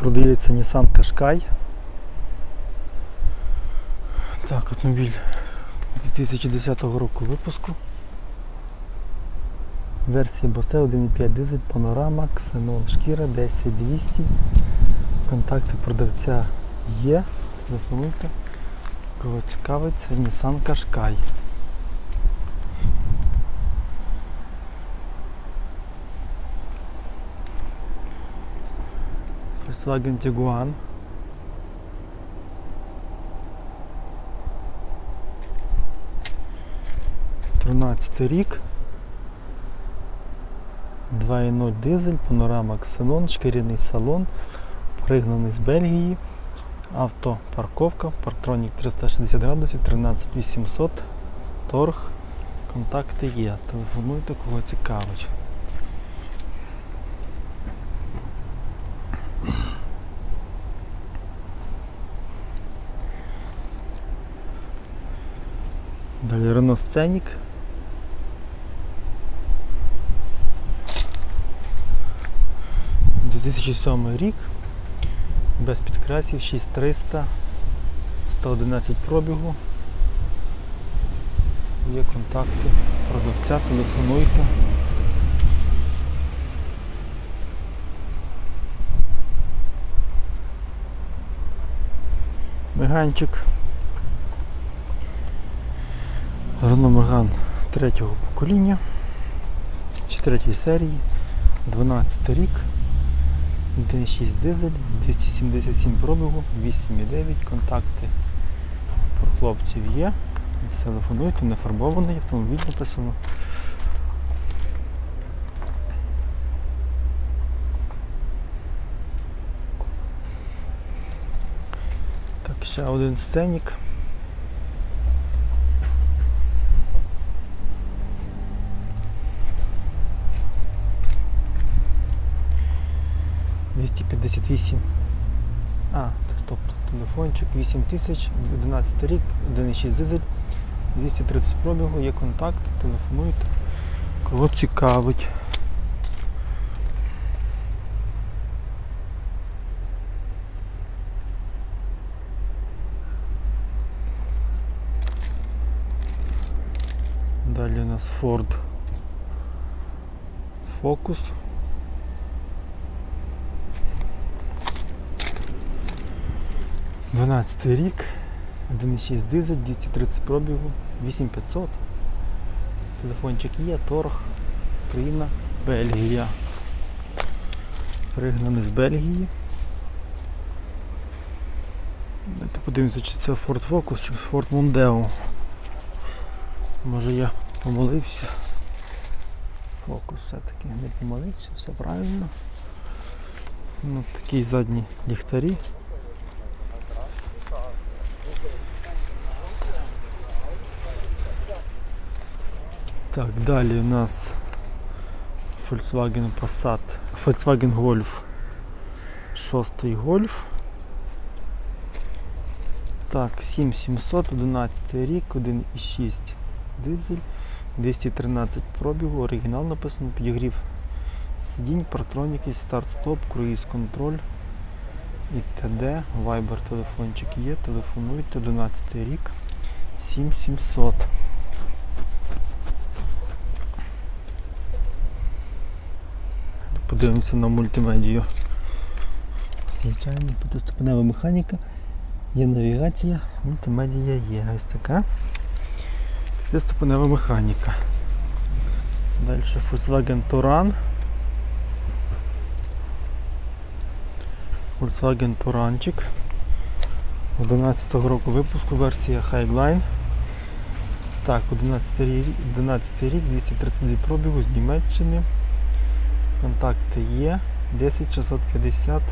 Продається Nissan Qashqai. Так, автомобіль 2010 року випуску. Версія Bose 1.5 дизель, панорама, ксенон шкіра 10200. Контакти продавця є. Телефонуйте. Кого цікавить, це Nissan Qashqai. Volkswagen Tiguan. Тринадцятий рік. 2.0 дизель, панорама Xenon, шкіряний салон, пригнаний з Бельгії, автопарковка, парктронік 360 градусів, 13800, торг, контакти є. Телефонуйте, кого цікавить. Далі Renault Scenic. – 2007 рік, без підкрасів, 6300, 111 пробігу. Є контакти продавця, телефонуйте. Меганчик. Megane третього покоління, третьої серії, 12 рік, 1.6 дизель, 277 пробігу, 8,9, контакти про хлопців є. Телефонуйте, не фарбований автомобіль написано. Так, ще один сценік. Двісті п'ятдесят вісім. А, тобто телефончик 8000, 11 рік, 1,6 дизель, 230 пробігу, є контакт, телефонуйте. Кого цікавить. Далі у нас Ford Focus. Дванадцятий рік, 1,6 дизель, 230 пробігу, 8500. Телефончик є, торг, Україна, Бельгія. Пригнаний з Бельгії. Давайте подивимося, чи це Ford Focus, чи Ford Mondeo. Може я помолився. Фокус все-таки не помолився, все правильно. Ну, такі задні ліхтарі. Так, далі у нас Volkswagen Passat, Volkswagen Golf. Шостий Golf. Так, 7700, 11 рік, 1,6 дизель, 213 пробігу, оригінал написано, підігрів сидінь, партроніки, старт-стоп, круїз контроль і ТД, Viber телефончик є, телефонуйте, 11 рік, 7700. Подивимося на мультимедію. Звичайно, п'ятиступенева механіка, є навігація, мультимедія є. Ось така. П'ятиступенева механіка. Далі Volkswagen Touran. Volkswagen Touranчик. 11 року випуску версія Highline. Так, 11 рік, 11 рік, 232 пробігу з Німеччини. Контакти є. 10650.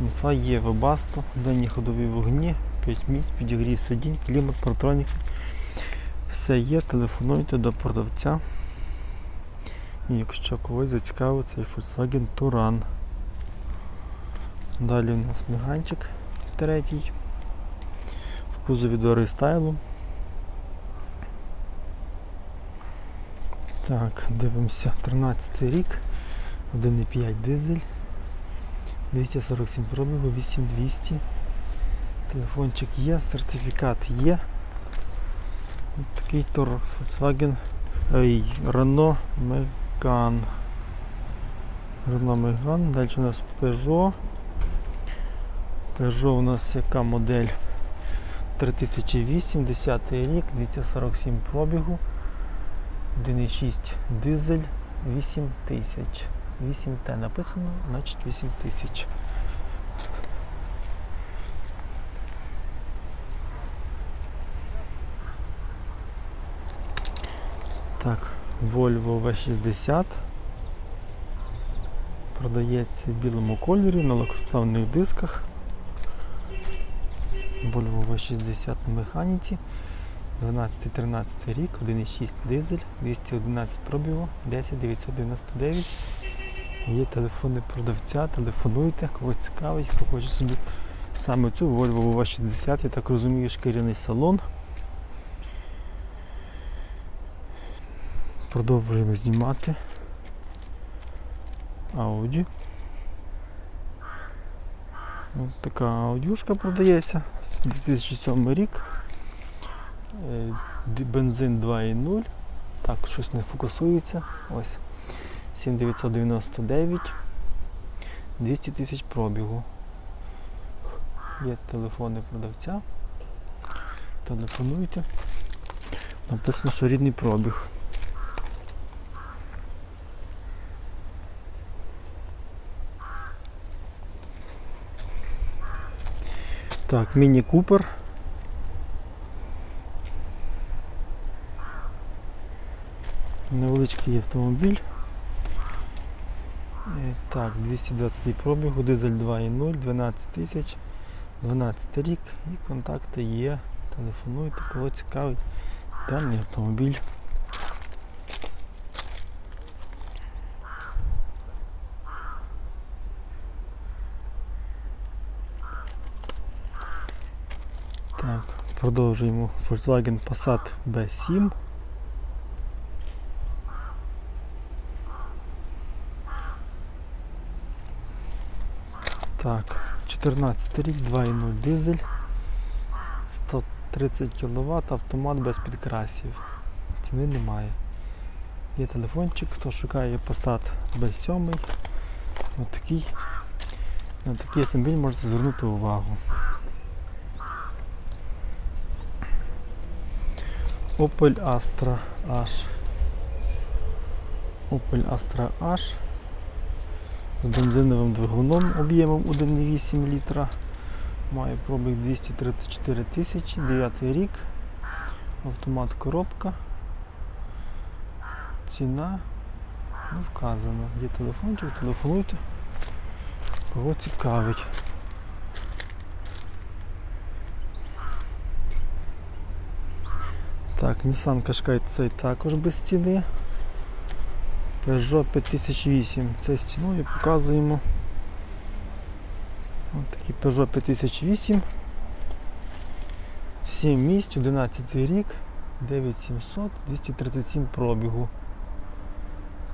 Інфа є Webasto, денні ходові вогні, 5 місць, підігрів сидінь, клімат, протроніки. Все є, телефонуйте до продавця. І якщо когось зацікавить цей Volkswagen Touran. Далі у нас міганчик третій. В кузові до рестайлу. Так, дивимося, 13 рік, 1,5 дизель, 247 пробігу, 8200. Телефончик є, сертифікат є. Такий тор Volkswagen, ой, Renault Megane. Renault Megane, далі у нас Peugeot. Peugeot у нас яка модель 3008, 10 рік, 247 пробігу, 1,6 дизель, 8000. 8Т написано, значить 8000. Так, Volvo V60 продається в білому кольорі на легкосплавних дисках. Volvo V60 на механіці. 12-13 рік, 1,6 дизель, 211 пробігу, 10999. Є телефони продавця, телефонуйте, кого цікавить, хто хоче собі саме цю Volvo V60, я так розумію, шкіряний салон. Продовжуємо знімати Audi. Ось така аудюшка продається. 2007 рік. Е, Бензин 2.0. Так, щось не фокусується. Ось. 7999. 200 тисяч пробігу. Є телефони продавця. Телефонуйте. Написано, що рідний пробіг. Так, міні Купер. Невеличкий автомобіль. Так, 220 пробігу, дизель 2.0, 12 тисяч, 12 рік і контакти є. Телефонуйте, кого цікавить даний автомобіль. Так, продовжуємо Volkswagen Passat B7. Так, 14 рік, 2.0 дизель, 130 кВт, автомат без підкрасів. Ціни немає. Є телефончик, хто шукає Passat B7. Ось такий. На такий автомобіль можете звернути увагу. Opel Astra H. Opel Astra H з бензиновим двигуном об'ємом 1,8 літра. Має пробіг 234 тисячі, 9 рік. Автомат коробка. Ціна не вказана. Є телефончик, телефонуйте. Кого цікавить. Так, Nissan Qashqai цей також без ціни. Peugeot 5008. Це з ціною показуємо. Ось такий Peugeot 5008. 7 місць, 11 рік, 9700, 237 пробігу.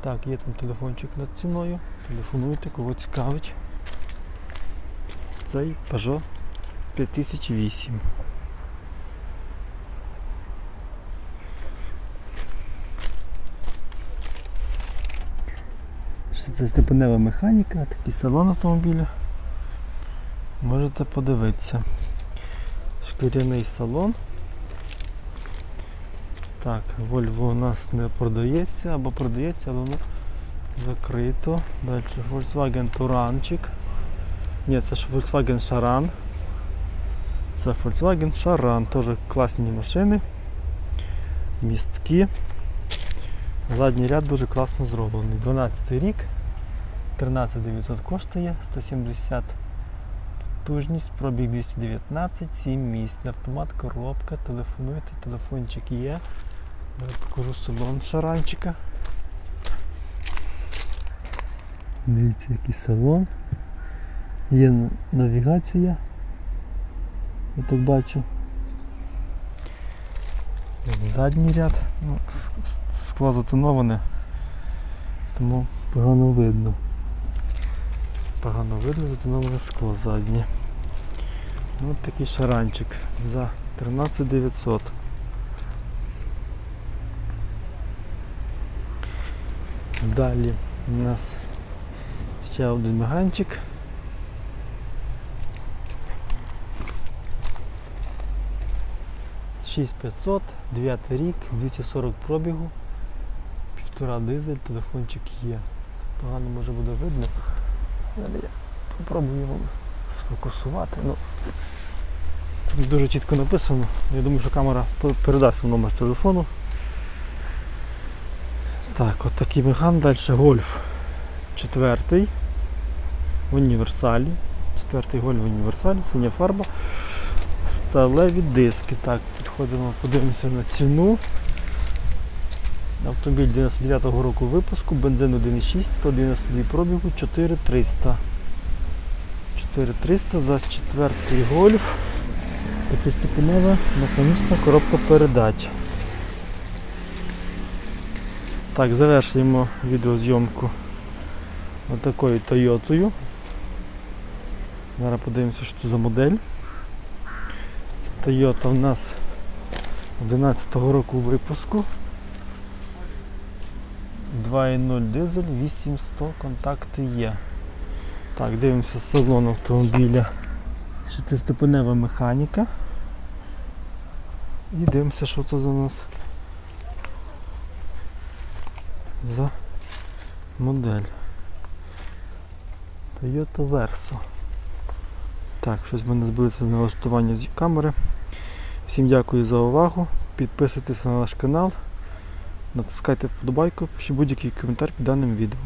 Так, є там телефончик над ціною. Телефонуйте, кого цікавить. Цей Peugeot 5008. Це степенева механіка, такий салон автомобіля. Можете подивитися. Шкіряний салон. Так, Volvo у нас не продається або продається, але воно закрито. Далі Volkswagen Touranчик. Ні, це ж Volkswagen Charan. Це Volkswagen Charan, теж класні машини. Містки. Задній ряд дуже класно зроблений. 12 рік, 13900 коштує, 170 потужність, пробіг 219, 7 місць. Автомат, коробка, телефонуйте, телефончик є. Покажу салон шаранчика. Дивіться, який салон. Є навігація. Я так бачу. Задній ряд. Ну, скло затоноване, тому погано видно. Погано видно, затонуло скло заднє. Ну, от такий шаранчик за 13 900. Далі у нас ще один меганчик. Шість 9 рік, 240 пробігу, півтора дизель, телефончик є. Погано може буде видно. Але я попробую його сфокусувати. Ну, тут дуже чітко написано. Я думаю, що камера передасть вам номер телефону. Так, от такий меган, далі гольф четвертий в універсалі. Четвертий гольф в універсалі, синя фарба. Сталеві диски. Так, підходимо, подивимося на ціну. Автомобіль 99-го року випуску, бензин 1,6, 192 пробігу, 4300. 4300 за четвертий гольф. П'ятиступенева механічна коробка передач. Так, завершуємо відеозйомку отакою Тойотою. Зараз подивимося, що це за модель. Це Toyota у нас 11-го року випуску. 2.0 дизель, 8100 контакти є. Так, дивимося салон автомобіля. Шестиступенева механіка. І дивимося, що це за нас за модель. Toyota Verso. Так, щось в мене збилося налаштування з камери. Всім дякую за увагу. Підписуйтесь на наш канал, натискайте вподобайку, пишіть будь-який коментар під даним відео.